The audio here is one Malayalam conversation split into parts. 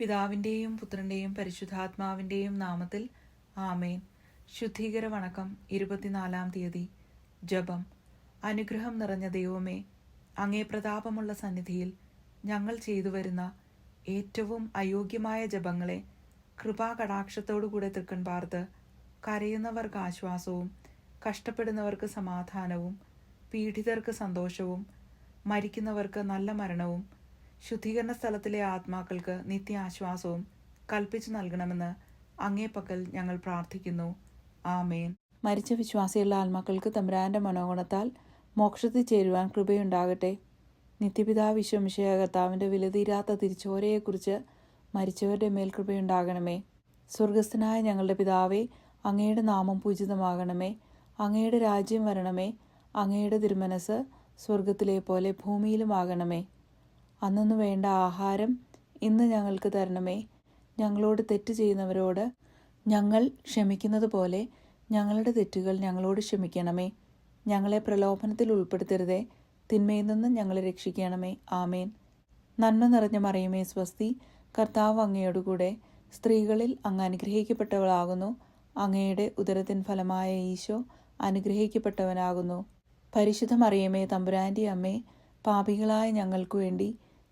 പിതാവിന്റെയും പുത്രന്റെയും പരിശുദ്ധാത്മാവിന്റെയും നാമത്തിൽ ആമേൻ. ശുദ്ധീകര വണക്കം ഇരുപത്തിനാലാം തീയതി. ജപം. അനുഗ്രഹം നിറഞ്ഞ ദൈവമേ അങ്ങേ പ്രതാപമുള്ള സന്നിധിയിൽ ഞങ്ങൾ ചെയ്തു വരുന്ന ഏറ്റവും അയോഗ്യമായ ജപങ്ങളെ കൃപാകടാക്ഷത്തോടുകൂടെ തൃക്കൺ പാർത്ത് കരയുന്നവർക്ക് ആശ്വാസവും കഷ്ടപ്പെടുന്നവർക്ക് സമാധാനവും പീഡിതർക്ക് സന്തോഷവും മരിക്കുന്നവർക്ക് നല്ല മരണവും ശുദ്ധീകരണ സ്ഥലത്തിലെ ആത്മാക്കൾക്ക് നിത്യാശ്വാസവും കൽപ്പിച്ചു നൽകണമെന്ന് അങ്ങേപ്പക്കൽ ഞങ്ങൾ പ്രാർത്ഥിക്കുന്നു. ആമേൻ. മരിച്ച വിശ്വാസിയുള്ള ആത്മാക്കൾക്ക് തമ്പുരാന്റെ മനോഗുണത്താൽ മോക്ഷത്തിൽ ചേരുവാൻ കൃപയുണ്ടാകട്ടെ. നിത്യപിതാ വിശ്വമിഷയ കർത്താവിന്റെ വിലതീരാത്ത തിരിച്ചോരയെക്കുറിച്ച് മരിച്ചവരുടെ മേൽ കൃപയുണ്ടാകണമേ. സ്വർഗസ്ഥനായ ഞങ്ങളുടെ പിതാവേ അങ്ങയുടെ നാമം പൂജിതമാകണമേ. അങ്ങയുടെ രാജ്യം വരണമേ. അങ്ങയുടെ തിരുമനസ് സ്വർഗത്തിലെ പോലെ ഭൂമിയിലുമാകണമേ. അന്നു വേണ്ട ആഹാരം ഇന്ന് ഞങ്ങൾക്ക് തരണമേ. ഞങ്ങളോട് തെറ്റ് ചെയ്യുന്നവരോട് ഞങ്ങൾ ക്ഷമിക്കുന്നത് പോലെ ഞങ്ങളുടെ തെറ്റുകൾ ഞങ്ങളോട് ക്ഷമിക്കണമേ. ഞങ്ങളെ പ്രലോഭനത്തിൽ ഉൾപ്പെടുത്തരുതേ. തിന്മയിൽ നിന്ന് ഞങ്ങളെ രക്ഷിക്കണമേ. ആമേൻ. നന്മ നിറഞ്ഞ മറിയമേ സ്വസ്തി. കർത്താവ് അങ്ങയോടുകൂടെ സ്ത്രീകളിൽ അങ്ങ് അനുഗ്രഹിക്കപ്പെട്ടവളാകുന്നു. അങ്ങയുടെ ഉദരത്തിൻ ഫലമായ ഈശോ അനുഗ്രഹിക്കപ്പെട്ടവനാകുന്നു. പരിശുദ്ധ മറിയമേ തമ്പുരാന്റെ അമ്മേ പാപികളായ ഞങ്ങൾക്കു വേണ്ടി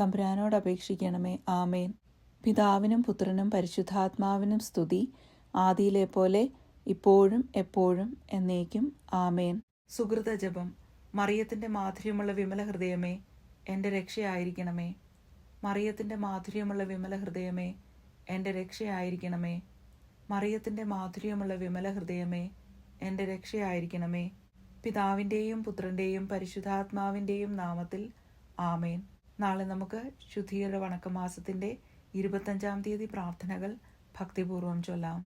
തമ്പുരാനോട് അപേക്ഷിക്കണമേ. ആമേൻ. പിതാവിനും പുത്രനും പരിശുദ്ധാത്മാവിനും സ്തുതി. ആദിയിലെ പോലെ ഇപ്പോഴും എപ്പോഴും എന്നേക്കും. ആമേൻ. സുഹൃത ജപം. മറിയത്തിന്റെ മാധുര്യമുള്ള വിമല ഹൃദയമേ എന്റെ രക്ഷയായിരിക്കണമേ. മറിയത്തിന്റെ മാധുര്യമുള്ള വിമല ഹൃദയമേ എന്റെ രക്ഷയായിരിക്കണമേ. മറിയത്തിന്റെ മാധുര്യമുള്ള വിമല ഹൃദയമേ എന്റെ രക്ഷയായിരിക്കണമേ. പിതാവിന്റെയും പുത്രന്റെയും പരിശുദ്ധാത്മാവിന്റെയും നാമത്തിൽ ആമേൻ. നാളെ നമുക്ക് ശുദ്ധീകരണ വണക്കമാസത്തിന്റെ ഇരുപത്തഞ്ചാം തീയതി പ്രാർത്ഥനകൾ ഭക്തിപൂർവം ചൊല്ലാം.